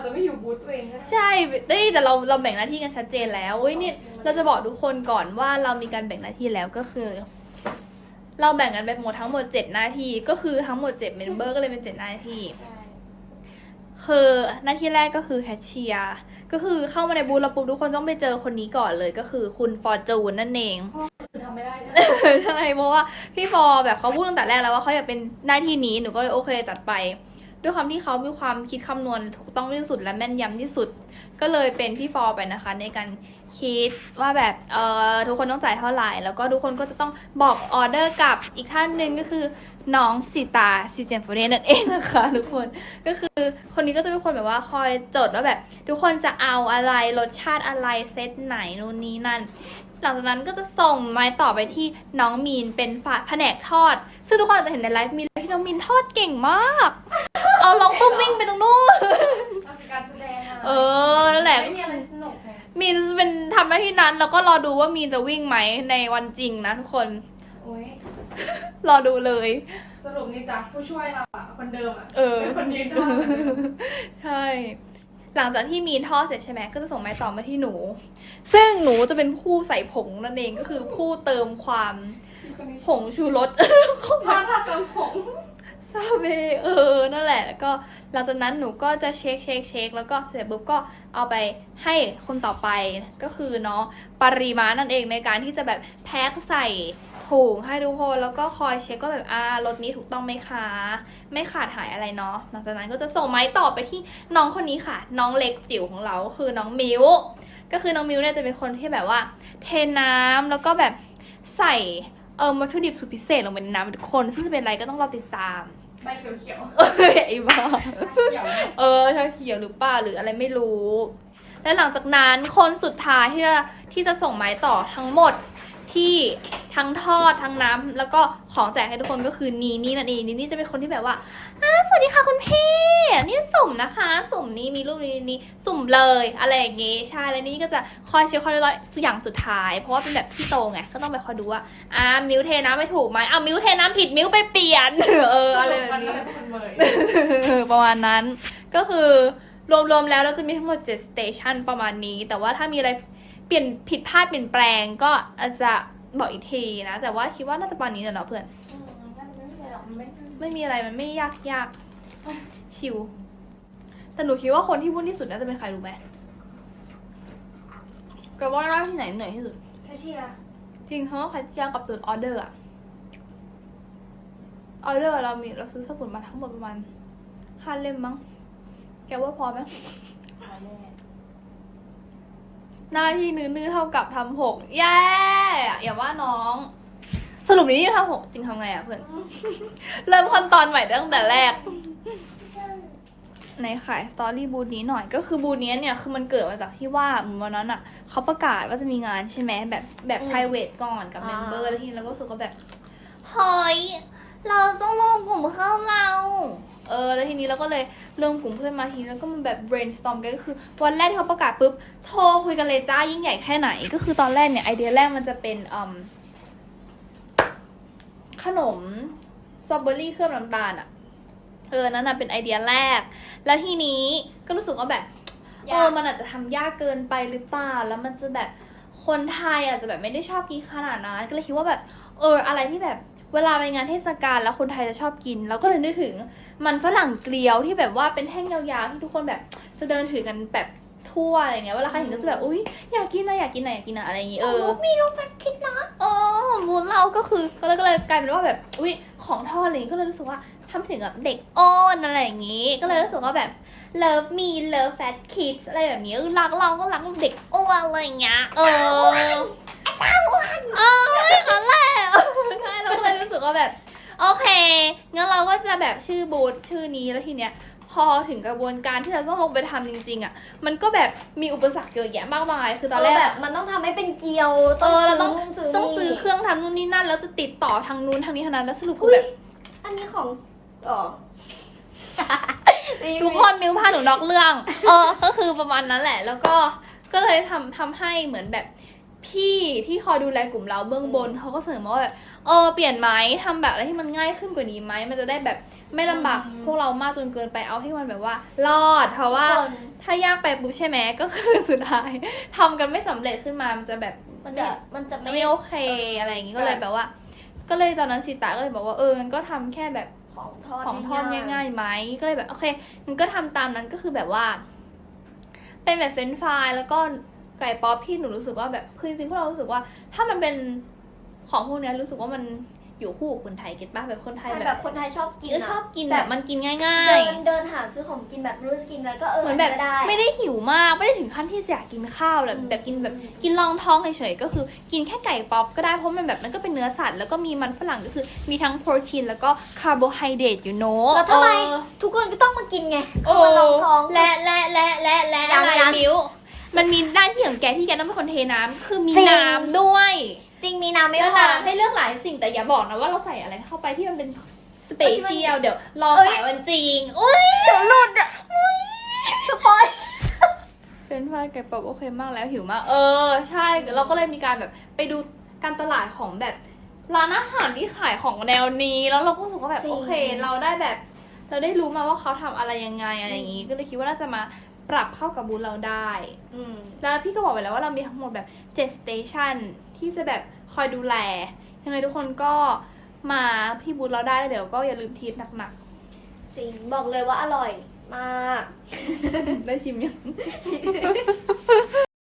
จจะไม่อยู่บูธตัวเองก็ได้ใช่เอ้ยแต่เราเราแบ่งหน้าที่กันชัดเจนแล้วเว้ยนี่เราจะบอกทุกคนก่อนว่าเรามีการแบ่งหน้าที่แล้วก็คือ เราแบ่งกันไปหมดทั้งหมดเจ็ดหน้าที่ก็คือทั้งหมดเจ็ดเมมเบอร์ก็เลยเป็นเจ็ดหน้าที่ใช่คือหน้าที่แรกก็คือแคชเชียร์ก็คือเข้ามาในบูธแล้วปุ๊บทุกคนต้องไปเจอคนนี้ก่อนเลยก็คือคุณฟอร์จูนนั่นเองคือทำไม่ได้นะใช่เพราะว่าพี่ฟอร์แบบเขาพูดตั้งแต่แรกแล้วว่าเขาอยากเป็นหน้าที่นี้หนูก็เลยโอเคจัดไป ด้วยความที่เขามีความคิดคำนวณถูกต้องที่สุดและแม่นยำที่สุด ก็เลยเป็นพี่ฟอไปนะคะ ในการคิดว่าแบบเอ่อทุกคนต้องจ่ายเท่าไหร่ แล้วก็ทุกคนก็จะต้องบอกออเดอร์กับอีกท่านหนึ่งก็คือน้องสิตาสิเจนฟเรนนั่นเองนะคะทุกคนก็คือคนนี้ก็จะเป็นคนแบบว่าคอยจดว่าแบบ ทุกคนจะเอาอะไรรสชาติอะไรเซตไหนนู่นนี่นั่นหลังจากนั้นก็จะส่งไม้ต่อไปที่น้องมีนเป็นฝ่ายแผนกทอด ซึ่งทุกคนอาจจะเห็นในไลฟ์มีนที่น้องมีนทอดเก่งมาก ลองปุ๊บวิ่งไปตรงนู้น มันคือการแสดงอะเออนั่นแหละ ไม่มีอะไรสนุกไงมีนจะเป็นทำหน้าที่นั้น แล้วก็รอดูว่ามีนจะวิ่งไหมในวันจริงนะทุกคน โอ้ยรอดูเลย สรุปนี่จ้ะผู้ช่วยเราอะคนเดิมอะเออ เป็นคนยืนทอดเหมือนเดิมใช่ หลังจากที่มีนทอดเสร็จใช่ไหมก็จะส่งไม้ต่อมาที่หนู ซึ่งหนูจะเป็นผู้ใส่ผงนั่นเองก็คือผู้เติมความผงชูรสทอดทอดกำผง ซาเบเออนั่นแหละแล้วก็หลังจากนั้นหนูก็จะเช็คเช็คเช็คแล้วก็เสร็จปุ๊บก็เอาไปให้คนต่อไปก็คือเนาะปริมาณนั่นเองในการที่จะแบบแพ็คใส่ถุงให้ทุกคนแล้วก็คอยเช็คก็แบบอ่ารถนี้ถูกต้องไหมคะ ไม่ขาดหายอะไรเนาะหลังจากนั้นก็จะส่งไม้ต่อไปที่น้องคนนี้ค่ะ น้องเล็กจิ๋วของเราคือน้องมิวก็คือน้องมิวเนี่ยจะเป็นคนที่แบบว่า เทน้ำแล้วก็แบบใส่เออวัตถุดิบสุดพิเศษลงไปในน้ำทุกคน ซึ่งจะเป็นอะไรก็ต้องรอติดตาม ใบเขียวเอ้ยไอ้บ้าๆชาเขียวเนี่ยเออชาเขียวหรือเปล่าหรืออะไรไม่รู้ และหลังจากนั้นคนสุดท้ายที่จะที่จะส่งไม้ต่อทั้งหมด ที่ทั้งทอดทั้งน้ำแล้วก็ของแจกให้ทุกคนก็คือนีนี่นั่นเองนีนี่จะเป็นคนที่แบบว่าอ่าสวัสดีค่ะคุณพี่นี่สุ่มนะคะ สุ่มนี้มีรูปนี้นี้สุ่มเลยอะไรอย่างงี้ใช่แล้วนี่ก็จะคอยเช็คคอยร้อยอย่างสุดท้าย เพราะว่าเป็นแบบพี่โตไงก็ต้องไปคอยดูว่าอ่ามิวเทน้ำไม่ถูกไหมอ่ามิวเทน้ำผิดมิวไปเปลี่ยนเอออะไรแบบนี้มันเป็นเมยประมาณนั้นก็คือรวมๆแล้วเราจะมีทั้งหมด7สเตชันประมาณนี้ แต่ว่าถ้ามีอะไร เปลี่ยนผิดพลาดเปลี่ยนแปลงก็อาจจะบอกอีกทีนะ แต่ว่าคิดว่าน่าจะประมาณนี้แหละเนาะเพื่อนอืมงั้นไม่เป็นไรหรอกมันไม่ไม่มีอะไรมันไม่ยากยากชิว แต่หนูคิดว่าคนที่วุ่นที่สุดน่าจะเป็นใครรู้ไหมแกว่าหน้าที่ไหนเหนื่อยที่สุดแคชเชียร์จริงเพราะว่าใครที่ยากกับตัวออเดอร์อะออเดอร์เรามีเราซื้อสมุดมาทั้งหมดประมาณห้าเล่มมั้ง แกว่าพอไหมเอาแน่ หน้าที่นื้อๆเท่ากับทำหกแย่อย่าว่าน้อง สรุปนี้ทำหกจริงทำไงอะเพื่อน เริ่มขั้นตอนใหม่ตั้งแต่แรก ในขายสตอรี่บูธนี้หน่อย ก็คือบูธนี้เนี่ยคือมันเกิดมาจากที่ว่าเหมือนวันนั้นอะเขาประกาศว่าจะมีงานใช่ไหมแบบแบบ private ก่อนกับอ่า member แล้วทีนี้เราก็รู้สึกว่าแบบเฮ้ยเราต้องรวมกลุ่มเพื่อนเรา เออแล้วทีนี้เราก็เลยรวมกลุ่มเพื่อนมาทีแล้วก็มันแบบ brainstorm กันก็คือวันแรกที่เขาประกาศปุ๊บโทรคุยกันเลยจ้ายิ่งใหญ่แค่ไหน ก็คือตอนแรกเนี่ยไอเดียแรกมันจะเป็นอืมขนมสตรอเบอรี่เคลือบน้ำตาลอะเออ นั่นน่ะเป็นไอเดียแรก แล้วทีนี้ก็รู้สึกว่าแบบ เออ มันอาจจะทำยากเกินไปหรือเปล่า แล้วมันจะแบบคนไทยอาจจะแบบไม่ได้ชอบกินขนาดนั้น ก็เลยคิดว่าแบบ เออ อะไรที่แบบ เวลาไปงานเทศกาลแล้วคนไทยจะชอบกิน เราก็เลยนึกถึงมันฝรั่งเกลียวที่แบบว่าเป็นแท่งยาวๆที่ทุกคนแบบจะเดินถือกันแบบทั่วอะไรเงี้ยเวลาใครเห็นก็จะแบบอุ้ยอยากกินนะอยากกินนะอยากกินนะอะไรอย่างงี้เออมีลูกแฟนคิดนะอ๋อบูธเราก็คือก็เลยก็เลยกลายเป็นว่าแบบอุ้ยของทอดอะไรอย่างงี้ก็เลยรู้สึกว่าทำถึงแบบเด็กอ้อนอะไรอย่างงี้ ก็เลยรู้สึกว่าแบบ love me love fat kids อะไรแบบนี้รักเราก็รักเด็กอ้วนอะไรอย่างเงี้ยเอออนั่นแหละใช่เรา ก็เลยรู้สึกว่าแบบ โอเคงั้นเราก็จะแบบชื่อบูธชื่อนี้แล้วทีเนี้ยพอถึงกระบวนการที่เราต้องลงไปทำจริง ๆ อะ มันก็แบบมีอุปสรรคเยอะแยะมากมาย คือตอนแรกแบบมันต้องทำให้เป็นเกลียวเออเราต้องซื้ต้องซื้อเครื่องทำนู่นนี่นั่น แล้วจะติดต่อทางนู้นทางนี้ทางนั้น แล้วสรุปคือแบบ อันนี้ของอ๋อทุกคนมิวพาหนูนอกเรื่อง เออ ก็คือประมาณนั้นแหละ แล้วก็ ก็เลยทำทำให้เหมือนแบบพี่ที่คอยดูแลกลุ่มเราเบื้องบนเขาก็เสนอมาว่าแบบ เออเปลี่ยนไหมทำแบบอะไรที่มันง่ายขึ้นกว่านี้ไหมมันจะได้แบบไม่ลำบากอืมพวกเรามากจนเกินไปเอาที่มันแบบว่า รอด เพราะว่าทุกคนถ้ายากไปปุ๊บใช่ไหมก็คือสุดท้ายทำกันไม่สำเร็จขึ้นมามันจะแบบมันจะมันจะไม่ไม่โอเคอะไรอย่างงี้ก็เลยแบบว่า ก็เลยตอนนั้นสิตาก็เลยบอกว่าเอองั้นก็ทำแค่แบบของทอดของทอดง่ายๆไหมก็เลยแบบโอเคงั้นก็ทำตามนั้นก็คือแบบว่า เป็นแบบเฟรนช์ฟรายแล้วก็ไก่ป๊อปที่หนูรู้สึกว่าแบบคือจริงๆพวกเรารู้สึกว่า ถ้ามันเป็น ของพวกเนี้ยรู้สึกว่ามันอยู่คู่กับคนไทยเก็ตป่ะแบบคนไทยใช่แบแบบบคนไทยชอบกินเอออะชอบกินแบบมันกินง่าย เดิๆนเดินหาซื้อของกินแบบไม่รู้จะกินอะไรก็เออเหมือนแบบ ก็ได้ไม่ได้หิวมากไม่ได้ถึงขั้นที่จะอยากกินข้าวแบบอืม แบบกินแบบกินรองท้องเฉยๆก็คือกินแค่ไก่ป๊อปก็ได้เพราะมันแบบมันก็เป็นเนื้อสัตว์แล้วก็มีมันฝรั่งก็คือมีทั้งโปรตีนแล้วก็คาร์โบไฮเดรตอยู่เนอะแล้วทำไม เออ ทุกคนก็ต้องมากินไงโอ้เขามาลองท้อง และและและและและยัอะงไรยัง มิ้วมันมีด้านที่ของแกที่แกต้องเป็นคนเทน้ำคือมีจริง น้ำด้วย จริงมีน้ำไม่แล้วพอ น้ำให้เลือกหลายสิ่งแต่อย่าบอกนะว่าเราใส่อะไรเข้าไปที่มันเป็นสเปเชียลเดี๋ยวรอเอ้ยขายวันจริงอุ้ยเดี๋ยวหลุดอะสปอยเป็นไฟไก่ป๊อปโอเคมากแล้วหิวมาก เออ ใช่เราก็เลยมีการแบบไปดูการตลาดของแบบร้านอาหารที่ขายของแนวนี้ แล้วเราก็รู้สึกว่าแบบจริง โอเค เราได้แบบ เราได้รู้มาว่าเขาทำอะไรยังไงอะไรอย่างนี้ก็เลยคิดว่าน่าจะมาปรับเข้ากับบูธเราได้ อืม แล้วพี่ก็บอกไปแล้วว่าเรามีทั้งหมดแบบ7 station ที่จะแบบคอยดูแล ยังไงทุกคนก็มาพี่บูธเราได้แล้วเดี๋ยวก็อย่าลืมทิปหนักจริงบอกเลยว่าอร่อยมาก ๆ ได้ชิมยัง